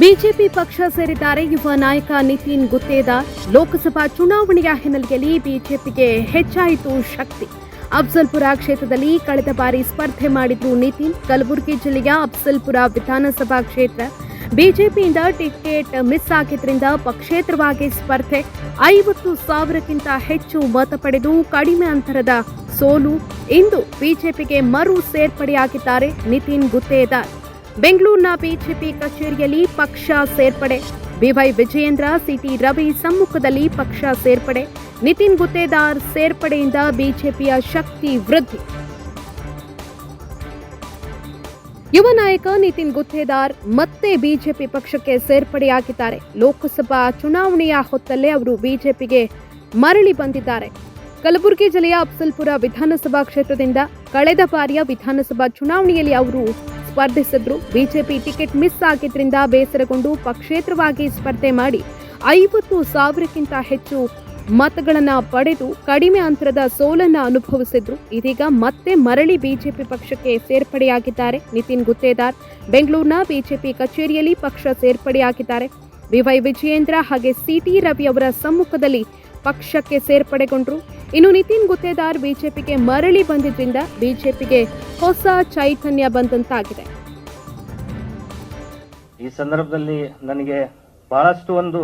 BJP ಪಕ್ಷ ಸೇರಿದ್ದಾರೆ. ಯುವ ನಾಯಕ ನಿತಿನ್ ಗುತ್ತೇದಾರ್ ಲೋಕಸಭಾ ಚುನಾವಣೆಯ ಹಿನ್ನೆಲೆಯಲ್ಲಿ ಬಿಜೆಪಿಗೆ ಹೆಚ್ಚಾಯಿತು ಶಕ್ತಿ. ಅಫ್ಜಲ್ಪುರ ಕ್ಷೇತ್ರದಲ್ಲಿ ಕಳೆದ ಬಾರಿ ಸ್ಪರ್ಧೆ ಮಾಡಿದ್ರು ನಿತಿನ್. ಕಲಬುರಗಿ ಜಿಲ್ಲೆಯ ಅಫ್ಜಲ್ಪುರ ವಿಧಾನಸಭಾ ಕ್ಷೇತ್ರ ಬಿಜೆಪಿಯಿಂದ ಟಿಕೆಟ್ ಮಿಸ್ ಆಗಿದ್ದರಿಂದ ಪಕ್ಷೇತರವಾಗಿ ಸ್ಪರ್ಧೆ. ಐವತ್ತು ಸಾವಿರಕ್ಕಿಂತ ಹೆಚ್ಚು ಮತ ಪಡೆದು ಕಡಿಮೆ ಅಂತರದ ಸೋಲು. ಇಂದು ಬಿಜೆಪಿಗೆ ಮರು ಸೇರ್ಪಡೆಯಾಗಿದ್ದಾರೆ ನಿತಿನ್ ಗುತ್ತೇದಾರ್. ಬೆಂಗಳೂರಿನ ಬಿಜೆಪಿ ಕಚೇರಿಯಲ್ಲಿ ಪಕ್ಷ ಸೇರ್ಪಡೆ. ಬಿವೈ ವಿಜಯೇಂದ್ರ, ಸಿಟಿ ರವಿ ಸಮ್ಮುಖದಲ್ಲಿ ಪಕ್ಷ ಸೇರ್ಪಡೆ. ನಿತಿನ್ ಗುತ್ತೇದಾರ್ ಸೇರ್ಪಡೆಯಿಂದ ಬಿಜೆಪಿಯ ಶಕ್ತಿ ವೃದ್ಧಿ. ಯುವ ನಾಯಕ ನಿತಿನ್ ಗುತ್ತೇದಾರ್ ಮತ್ತೆ ಬಿಜೆಪಿ ಪಕ್ಷಕ್ಕೆ ಸೇರ್ಪಡೆಯಾಗಿದ್ದಾರೆ. ಲೋಕಸಭಾ ಚುನಾವಣೆಯ ಹೊತ್ತಲ್ಲೇ ಅವರು ಬಿಜೆಪಿಗೆ ಮರಳಿ ಬಂದಿದ್ದಾರೆ. ಕಲಬುರಗಿ ಜಿಲ್ಲೆಯ ಅಫ್ಸಲ್ಪುರ ವಿಧಾನಸಭಾ ಕ್ಷೇತ್ರದಿಂದ ಕಳೆದ ಬಾರಿಯ ವಿಧಾನಸಭಾ ಚುನಾವಣೆಯಲ್ಲಿ ಅವರು ಸ್ಪರ್ಧಿಸಿದ್ರು. ಬಿಜೆಪಿ ಟಿಕೆಟ್ ಮಿಸ್ ಆಗಿದ್ರಿಂದ ಬೇಸರಗೊಂಡು ಪಕ್ಷೇತರವಾಗಿ ಸ್ಪರ್ಧೆ ಮಾಡಿ ಐವತ್ತು ಸಾವಿರಕ್ಕಿಂತ ಹೆಚ್ಚು ಮತಗಳನ್ನ ಪಡೆದು ಕಡಿಮೆ ಅಂತರದ ಸೋಲನ್ನ ಅನುಭವಿಸಿದ್ರು. ಇದೀಗ ಮತ್ತೆ ಮರಳಿ ಬಿಜೆಪಿ ಪಕ್ಷಕ್ಕೆ ಸೇರ್ಪಡೆಯಾಗಿದ್ದಾರೆ ನಿತಿನ್ ಗುತ್ತೇದಾರ್. ಬೆಂಗಳೂರಿನ ಬಿಜೆಪಿ ಕಚೇರಿಯಲ್ಲಿ ಪಕ್ಷ ಸೇರ್ಪಡೆಯಾಗಿದ್ದಾರೆ. ಬಿವೈ ವಿಜಯೇಂದ್ರ ಹಾಗೆ ಸಿಟಿ ರವಿ ಅವರ ಸಮ್ಮುಖದಲ್ಲಿ ಪಕ್ಷಕ್ಕೆ ಸೇರ್ಪಡೆಗೊಂಡ್ರು. ಇನ್ನು ನಿತಿನ್ ಗುತ್ತೇದಾರ್ ಬಿಜೆಪಿಗೆ ಮರಳಿ ಬಂದಿದ್ದರಿಂದ ಬಿಜೆಪಿಗೆ ಹೊಸ ಚೈತನ್ಯ ಬಂದಂತಾಗಿದೆ. ಈ ಸಂದರ್ಭದಲ್ಲಿ ನನಗೆ ಬಹಳಷ್ಟು ಒಂದು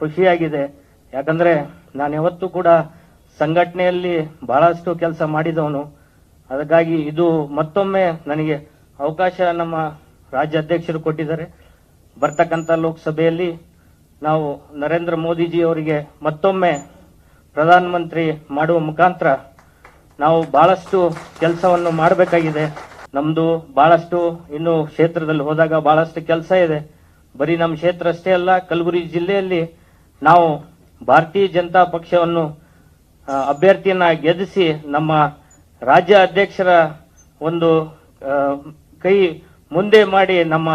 ಖುಷಿಯಾಗಿದೆ. ಯಾಕಂದ್ರೆ ನಾನು ಯಾವತ್ತೂ ಕೂಡ ಸಂಘಟನೆಯಲ್ಲಿ ಬಹಳಷ್ಟು ಕೆಲಸ ಮಾಡಿದವನು. ಅದಕ್ಕಾಗಿ ಇದು ಮತ್ತೊಮ್ಮೆ ನನಗೆ ಅವಕಾಶ ನಮ್ಮ ರಾಜ್ಯಾಧ್ಯಕ್ಷರು ಕೊಟ್ಟಿದ್ದಾರೆ. ಬರ್ತಕ್ಕಂಥ ಲೋಕಸಭೆಯಲ್ಲಿ ನಾವು ನರೇಂದ್ರ ಮೋದಿಜಿ ಅವರಿಗೆ ಮತ್ತೊಮ್ಮೆ ಪ್ರಧಾನಮಂತ್ರಿ ಮಾಡುವ ಮುಖಾಂತರ ನಾವು ಬಹಳಷ್ಟು ಕೆಲಸವನ್ನು ಮಾಡಬೇಕಾಗಿದೆ. ನಮ್ದು ಬಹಳಷ್ಟು ಇನ್ನು ಕ್ಷೇತ್ರದಲ್ಲಿ ಹೋದಾಗ ಬಹಳಷ್ಟು ಕೆಲಸ ಇದೆ. ಬರೀ ನಮ್ಮ ಕ್ಷೇತ್ರ ಅಷ್ಟೇ ಅಲ್ಲ, ಕಲಬುರಗಿ ಜಿಲ್ಲೆಯಲ್ಲಿ ನಾವು ಭಾರತೀಯ ಜನತಾ ಪಕ್ಷವನ್ನು ಅಭ್ಯರ್ಥಿಯನ್ನ ಗೆಲ್ಲಿಸಿ ನಮ್ಮ ರಾಜ್ಯ ಅಧ್ಯಕ್ಷರ ಒಂದು ಕೈ ಮುಂದೆ ಮಾಡಿ ನಮ್ಮ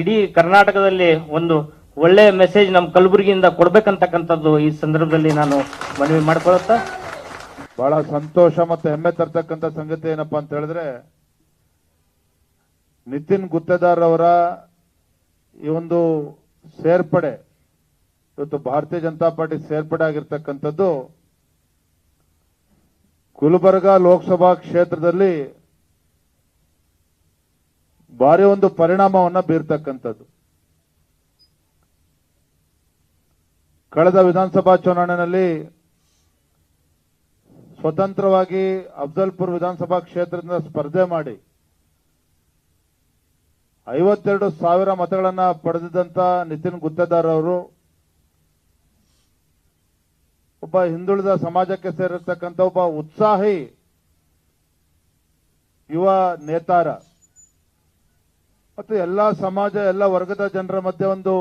ಇಡೀ ಕರ್ನಾಟಕದಲ್ಲಿ ಒಂದು ಒಳ್ಳೆ ಮೆಸೇಜ್ ನಮ್ಮ ಕಲಬುರಗಿಯಿಂದ ಕೊಡ್ಬೇಕಂತಕ್ಕಂಥದ್ದು ಈ ಸಂದರ್ಭದಲ್ಲಿ ನಾನು ಮನವಿ ಮಾಡ್ಕೊಳುತ್ತಾ ಬಹಳ ಸಂತೋಷ ಮತ್ತು ಹೆಮ್ಮೆ ತರ್ತಕ್ಕಂಥ ಸಂಗತಿ ಏನಪ್ಪಾ ಅಂತ ಹೇಳಿದ್ರೆ, ನಿತಿನ್ ಗುತ್ತೇದಾರ್ ಅವರ ಈ ಒಂದು ಸೇರ್ಪಡೆ, ಇವತ್ತು ಭಾರತೀಯ ಜನತಾ ಪಾರ್ಟಿ ಸೇರ್ಪಡೆ ಆಗಿರ್ತಕ್ಕಂಥದ್ದು, ಗುಲ್ಬರ್ಗಾ ಲೋಕಸಭಾ ಕ್ಷೇತ್ರದಲ್ಲಿ ಭಾರಿ ಒಂದು ಪರಿಣಾಮವನ್ನ ಬೀರ್ತಕ್ಕಂಥದ್ದು. ಕಳೆದ ವಿಧಾನಸಭಾ ಚುನಾವಣೆಯಲ್ಲಿ ಸ್ವತಂತ್ರವಾಗಿ ಅಫ್ಜಲ್ಪುರ್ ವಿಧಾನಸಭಾ ಕ್ಷೇತ್ರದಿಂದ ಸ್ಪರ್ಧೆ ಮಾಡಿ ಐವತ್ತೆರಡು ಸಾವಿರ ಮತಗಳನ್ನ ಪಡೆದಿದ್ದಂತ ನಿತಿನ್ ಗುತ್ತೇದಾರ್ ಅವರು ಒಬ್ಬ ಹಿಂದುಳಿದ ಸಮಾಜಕ್ಕೆ ಸೇರಿರ್ತಕ್ಕಂಥ ಒಬ್ಬ ಉತ್ಸಾಹಿ ಯುವ ನೇತಾರ. ಮತ್ತು ಎಲ್ಲ ಸಮಾಜ, ಎಲ್ಲ ವರ್ಗದ ಜನರ ಮಧ್ಯೆ ಒಂದು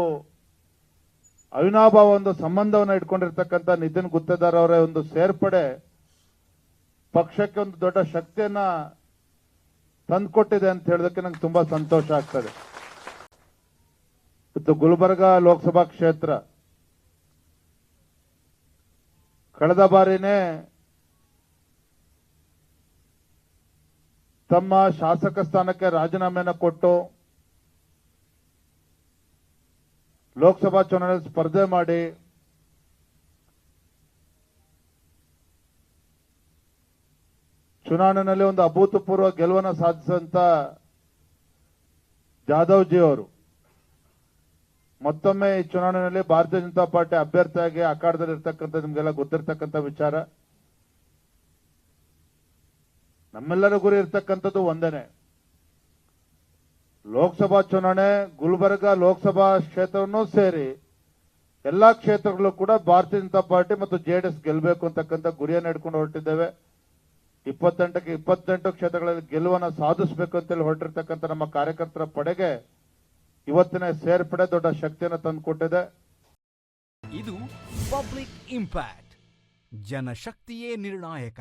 ಅವಿನಾಭಾವ, ಒಂದು ಸಂಬಂಧವನ್ನು ಇಟ್ಕೊಂಡಿರ್ತಕ್ಕಂಥ ನಿತಿನ್ ಗುತ್ತೇದಾರ್ ಅವರ ಒಂದು ಸೇರ್ಪಡೆ ಪಕ್ಷಕ್ಕೆ ಒಂದು ದೊಡ್ಡ ಶಕ್ತಿಯನ್ನ ತಂದುಕೊಟ್ಟಿದೆ ಅಂತ ಹೇಳೋದಕ್ಕೆ ನಂಗೆ ತುಂಬಾ ಸಂತೋಷ ಆಗ್ತದೆ. ಇವತ್ತು ಗುಲ್ಬರ್ಗ ಲೋಕಸಭಾ ಕ್ಷೇತ್ರ ಕಳೆದ ಬಾರಿನೇ ತಮ್ಮ ಶಾಸಕ ಸ್ಥಾನಕ್ಕೆ ರಾಜೀನಾಮೆಯನ್ನು ಕೊಟ್ಟು ಲೋಕಸಭಾ ಚುನಾವಣೆ ಸ್ಪರ್ಧೆ ಮಾಡಿ ಚುನಾವಣೆಯಲ್ಲಿ ಒಂದು ಅಭೂತಪೂರ್ವ ಗೆಲುವನ್ನು ಸಾಧಿಸಿದಂತ ಜಾಧವ್ ಜಿ ಅವರು ಮತ್ತೊಮ್ಮೆ ಈ ಚುನಾವಣೆಯಲ್ಲಿ ಭಾರತೀಯ ಜನತಾ ಪಾರ್ಟಿ ಅಭ್ಯರ್ಥಿಯಾಗಿ ಅಖಾಡದಲ್ಲಿ ಇರ್ತಕ್ಕಂಥ ನಿಮ್ಗೆಲ್ಲ ಗೊತ್ತಿರತಕ್ಕಂಥ ವಿಚಾರ. ನಮ್ಮೆಲ್ಲರ ಗುರಿ ಇರ್ತಕ್ಕಂಥದ್ದು ಒಂದೇನೆ. ಲೋಕಸಭಾ ಚುನಾವಣೆ, ಗುಲ್ಬರ್ಗ ಲೋಕಸಭಾ ಕ್ಷೇತ್ರವನ್ನು ಸೇರಿ ಎಲ್ಲಾ ಕ್ಷೇತ್ರಗಳು ಕೂಡ ಭಾರತೀಯ ಜನತಾ ಪಾರ್ಟಿ ಮತ್ತು ಜೆಡಿಎಸ್ ಗೆಲ್ಲಬೇಕು ಅಂತಕ್ಕಂಥ ಗುರಿಯನ್ನು ಇಟ್ಕೊಂಡು ಹೊರಟಿದ್ದೇವೆ. ಇಪ್ಪತ್ತೆಂಟಕ್ಕೆ ಇಪ್ಪತ್ತೆಂಟು ಕ್ಷೇತ್ರಗಳಲ್ಲಿ ಗೆಲುವನ್ನು ಸಾಧಿಸಬೇಕು ಅಂತೇಳಿ ಹೊರಟಿರ್ತಕ್ಕಂಥ ನಮ್ಮ ಕಾರ್ಯಕರ್ತರ ಪಡೆಗೆ ಇವತ್ತಿನ ಸೇರ್ಪಡೆ ದೊಡ್ಡ ಶಕ್ತಿಯನ್ನು ತಂದುಕೊಟ್ಟಿದೆ. ಇದು ಪಬ್ಲಿಕ್ ಇಂಪ್ಯಾಕ್ಟ್. ಜನಶಕ್ತಿಯೇ ನಿರ್ಣಾಯಕ.